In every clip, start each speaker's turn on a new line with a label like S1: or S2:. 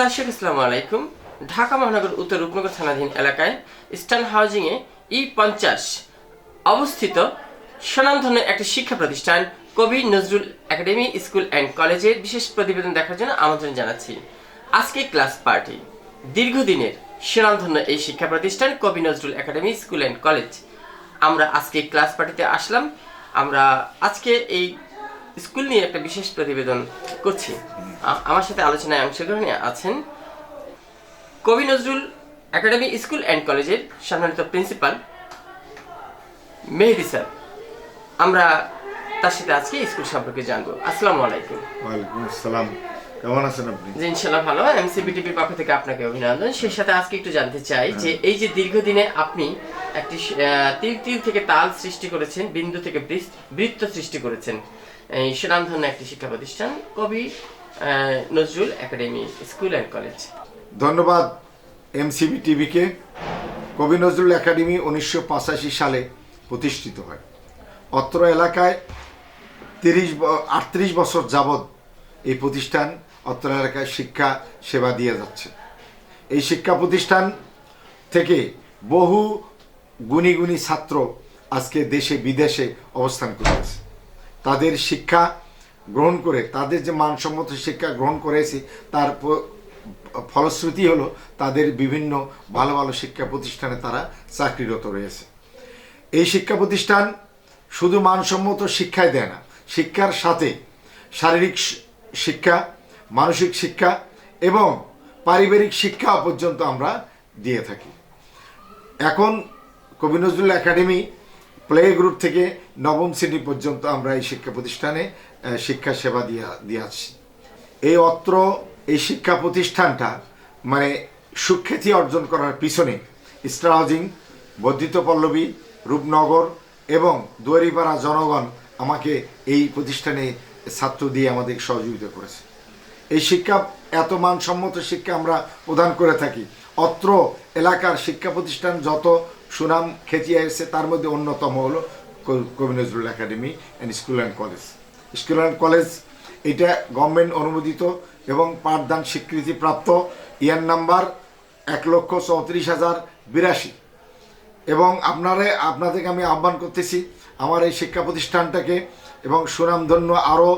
S1: দর্শক, আসসালামু আলাইকুম। ঢাকা মহানগর উত্তর রূপনগর থানাধীন এলাকায় ইস্টার্ন হাউজিংয়ে ই পঞ্চাশ অবস্থিত স্বনামধন্য একটি শিক্ষা প্রতিষ্ঠান কবি নজরুল একাডেমি স্কুল অ্যান্ড কলেজের বিশেষ প্রতিবেদন দেখার জন্য আমন্ত্রণ জানাচ্ছি। আজকে ক্লাস পার্টি। দীর্ঘদিনের স্বনামধন্য এই শিক্ষা প্রতিষ্ঠান Kabi Nazrul academy school and college. আমরা আজকে ক্লাস পার্টিতে আসলাম। আমরা আজকে এই স্কুল নিয়ে একটা বিশেষ প্রতিবেদন করছি। আমার সাথে আলোচনায় অংশগ্রহণে আছেন কবি নজরুল একাডেমি স্কুল অ্যান্ড কলেজের সম্মানিত প্রিন্সিপাল মেহেদি স্যার। আমরা তার সাথে আজকে স্কুল সম্পর্কে জানব। আসসালামু আলাইকুম।
S2: ওয়ালাইকুম আসসালাম। কেমন আছেন আপনি?
S1: জি ইনশাল্লাহ ভালো। এমসিবিটিপির পক্ষ থেকে আপনাকে অভিনন্দন। সেই সাথে আজকে একটু জানতে চাই যে এই যে দীর্ঘদিনে আপনি একটি তিল তিল থেকে তাল সৃষ্টি করেছেন বিন্দু থেকে বৃত্ত সৃষ্টি করেছেন। এই সুনামধন্য একটি শিক্ষা প্রতিষ্ঠান Kabi Nazrul academy school and college.
S2: ধন্যবাদ এমসিবি টিভিকে কবি নজরুল একাডেমি উনিশশো পঁচাশি সালে প্রতিষ্ঠিত হয়। অত্র এলাকায় তিরিশ আটত্রিশ বছর যাবৎ এই প্রতিষ্ঠান অত্র এলাকায় শিক্ষা সেবা দিয়ে যাচ্ছে। এই শিক্ষা প্রতিষ্ঠান থেকে বহু গুণী গুণী ছাত্র আজকে দেশে, বিদেশে অবস্থান করতেছে। তাদের শিক্ষা গ্রহণ করে, তাদের যে মানসম্মত শিক্ষা গ্রহণ করেছে, তার ফলশ্রুতি হলো তাদের বিভিন্ন ভালো ভালো শিক্ষা প্রতিষ্ঠানে তারা চাকরিরত রয়েছে। এই শিক্ষা প্রতিষ্ঠান শুধু মানসম্মত শিক্ষাই দেয় না, শিক্ষার সাথে শারীরিক শিক্ষা মানসিক শিক্ষা এবং পারিবারিক শিক্ষা পর্যন্ত আমরা দিয়ে থাকি। এখন কবি নজরুল একাডেমি প্লে গ্রুপ থেকে নবম শ্রেণি পর্যন্ত আমরা এই শিক্ষা প্রতিষ্ঠানে শিক্ষা সেবা দিয়ে দিয়ে আসছি এই অত্র, এই শিক্ষা প্রতিষ্ঠানটা মানে সুখ্যাতি অর্জন করার পিছনে স্টার হাউজিং, বর্ধিত পল্লবী, রূপনগর এবং দুয়ারিপাড়া জনগণ আমাকে এই প্রতিষ্ঠানে ছাত্র দিয়ে আমাদের সহযোগিতা করেছে। এই শিক্ষা এত মানসম্মত শিক্ষা আমরা প্রদান করে থাকি। অত্র এলাকার শিক্ষা প্রতিষ্ঠান যত সুনাম খ্যাতি এসেছে, তার মধ্যে অন্যতম হলো Kabi Nazrul academy and school and college school and college এটা গভর্নমেন্ট অনুমোদিত এবং পাঠদান স্বীকৃতি প্রাপ্ত ইয়ার নাম্বার এক লক্ষ চৌত্রিশ হাজার বিরাশি। এবং আপনারে, আপনাদেরকে আমি আহ্বান করতেছি, আমার এই শিক্ষা প্রতিষ্ঠানটাকে এবং সুনামধন্য আরও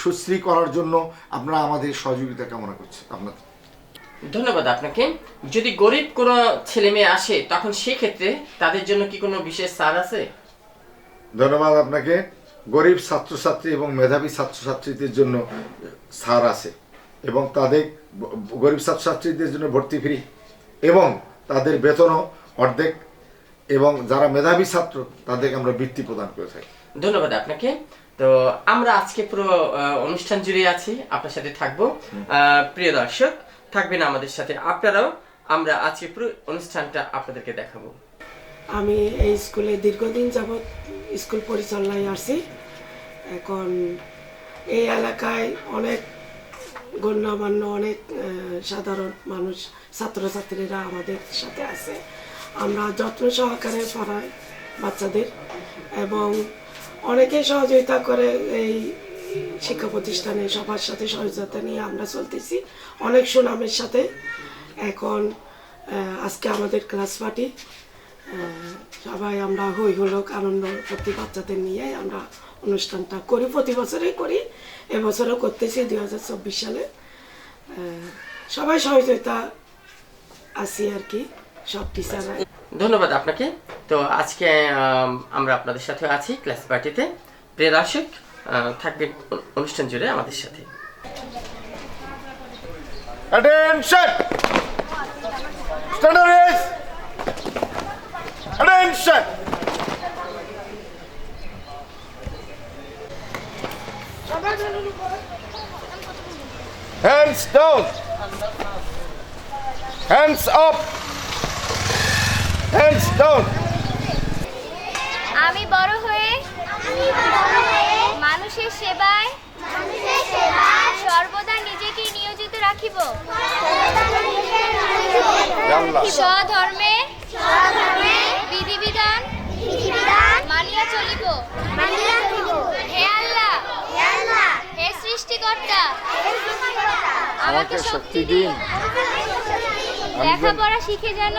S2: সুশ্রী করার জন্য আপনারা আমাদের সহযোগিতা কামনা করছি। আপনাদের।
S1: ধন্যবাদ আপনাকে। যদি গরিব কোনো ছেলে মেয়ে আসে তখন সেক্ষেত্রে তাদের জন্য কি কোনো বিশেষ ছাড় আছে?
S2: ধন্যবাদ আপনাকে। গরিব ছাত্রছাত্রী এবং মেধাবী ছাত্রছাত্রীদের জন্য ছাড় আছে এবং তাদের গরিব ছাত্রছাত্রীদের জন্য ভর্তি ফ্রি এবং তাদের বেতনও অর্ধেক এবং যারা মেধাবী ছাত্র তাদেরকে আমরা বৃত্তি প্রদান করে থাকি।
S1: ধন্যবাদ আপনাকে। তো আমরা আজকে পুরো অনুষ্ঠান জুড়ে আছি আপনার সাথে থাকব। প্রিয় দর্শক থাকবেন আমাদের সাথে আপনারাও। আমরা আজকে পুরো অনুষ্ঠানটা আপনাদেরকে দেখাবো।
S3: আমি এই স্কুলে দীর্ঘদিন যাবৎ স্কুল পরিচালনায় আসি এখন এই এলাকায় অনেক গণ্যমান্য অনেক সাধারণ মানুষ ছাত্রছাত্রীরা আমাদের সাথে আছে। আমরা যত্ন সহকারে পড়াই বাচ্চাদের এবং অনেকে সহযোগিতা করে এই শিক্ষা প্রতিষ্ঠানে সবার সাথে সহযোগিতা নিয়ে আমরা চলতেছি। অনেক সুনামের সাথে। এখন আজকে আমাদের ক্লাস পার্টি সবাই আমরা হই হলোক আনন্দ প্রতি বাচ্চাদের নিয়ে আমরা অনুষ্ঠানটা করি। প্রতি বছরই করি। এবছরও করতেছি দুই হাজার চব্বিশ সালে। সবাই সহযোগিতা আছি আর কি, সব টিচাররা
S1: ধন্যবাদ আপনাকে। তো আজকে আমরা আপনাদের সাথে আছি ক্লাস পার্টিতে থাকবেন অ- অনুষ্ঠান জুড়ে আমাদের সাথে!
S2: Hands down! Hands up! Hands down!
S4: আমি বড় হয়ে মানুষের সেবায় সর্বদা নিজেকে নিয়োজিত রাখিব. স্বধর্মে বিধিবিধান মানিয়া চলিব। হে আল্লাহ হে সৃষ্টিকর্তা আমাকে শক্তি দিন। লেখাপড়া শিখে যেন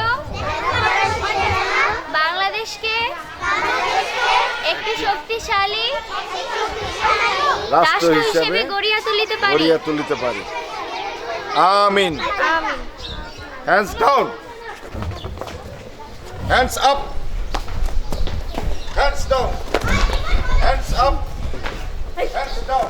S4: বাংলাদেশকে একটি শক্তিশালী
S2: রাষ্ট্র
S4: হিসেবে গড়িয়া তুলিতে পারি।
S2: গড়িয়া তুলিতে পারি। আমিন।
S4: আমিন।
S2: Hands down hands up hands down hands up hands down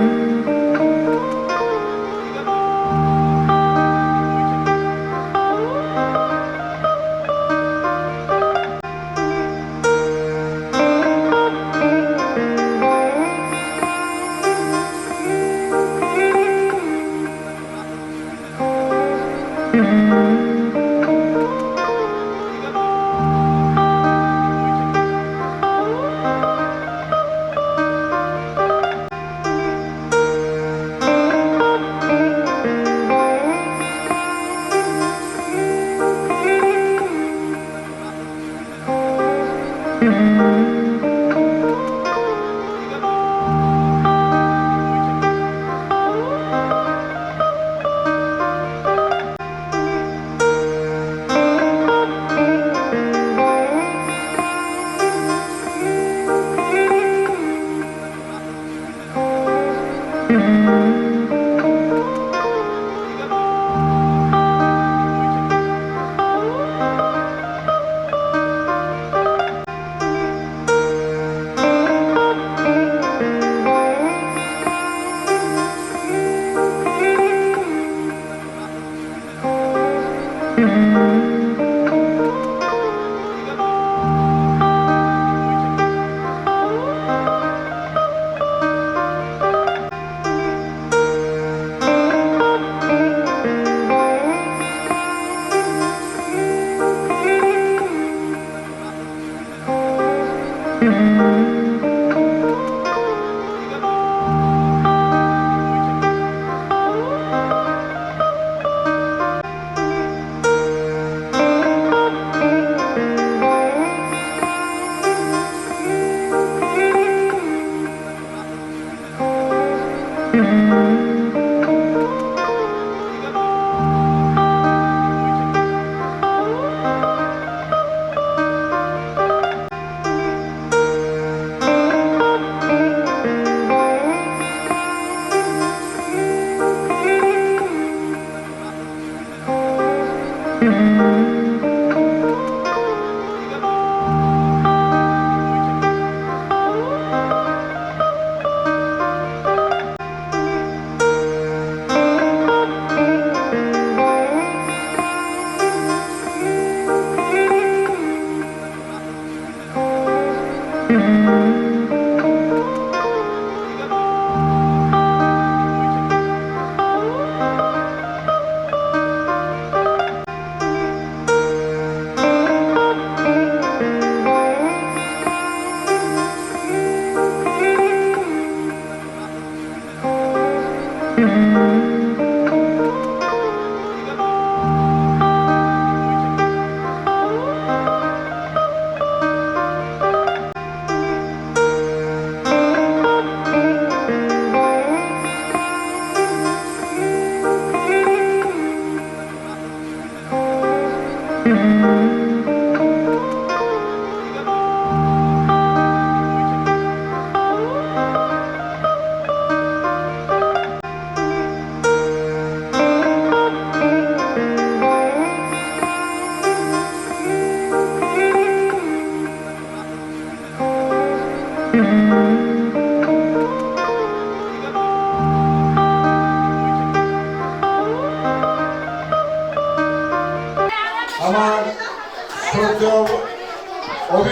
S5: আমার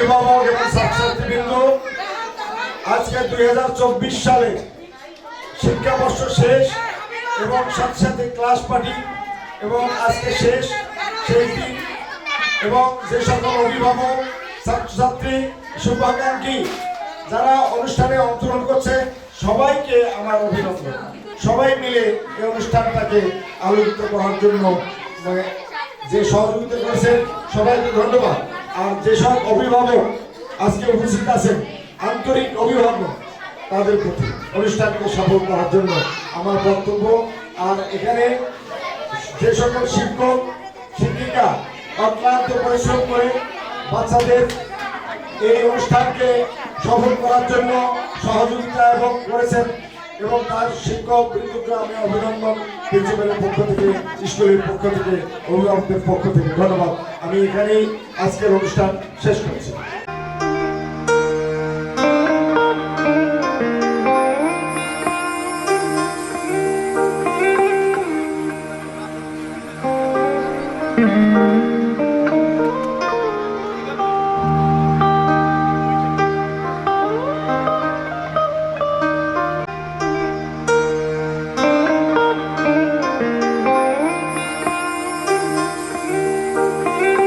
S5: অভিভাবক এবং ছাত্রছাত্রীবৃন্দ, আজকে দুই হাজার চব্বিশ সালে
S2: শিক্ষাবর্ষ শেষ এবং সাথে ক্লাস পার্টি এবং আজকে শেষ সেই দিন। এবং যে সকল অভিভাবক, ছাত্রছাত্রী, শুভাকাঙ্ক্ষী, যারা অনুষ্ঠানে অংশগ্রহণ করছে, সবাইকে আমার অভিনন্দন। সবাই মিলে এই অনুষ্ঠানটাকে আলোকিত করার জন্য মানে যে সহযোগিতা করেছেন, সবাইকে ধন্যবাদ। আর যেসব অভিভাবক আজকে উপস্থিত আছেন, আন্তরিক অভিভাবক, তাদের প্রতি অনুষ্ঠানকে সফল করার জন্য আমার বক্তব্য। আর এখানে যে সকল শিক্ষক, শিক্ষিকা, অক্লান্ত পরিশ্রম করে বাচ্চাদের এই অনুষ্ঠানকে সফল করার জন্য সহযোগিতা এবং করেছেন এবং তার শিক্ষক বৃন্দকে আমি অভিনন্দন প্রিন্সিপালের পক্ষ থেকে, স্কুলের পক্ষ থেকে, অভিভাবকদের পক্ষ থেকে ধন্যবাদ। আমি এখানেই আজকের অনুষ্ঠান শেষ করছি।